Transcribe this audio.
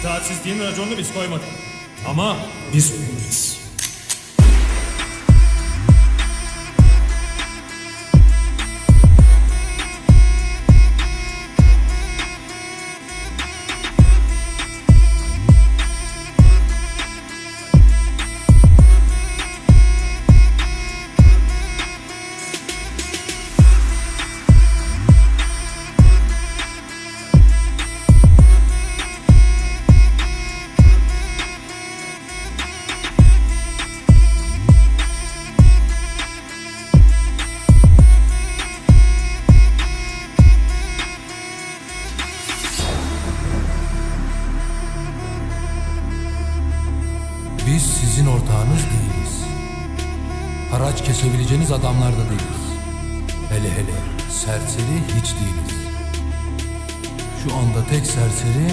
İtaatsizliğin raconunu biz koymadık. Ama biz uyumayız. Biz sizin ortağınız değiliz. Haraç kesebileceğiniz adamlar da değiliz. Hele hele serseri hiç değiliz. Şu anda tek serseri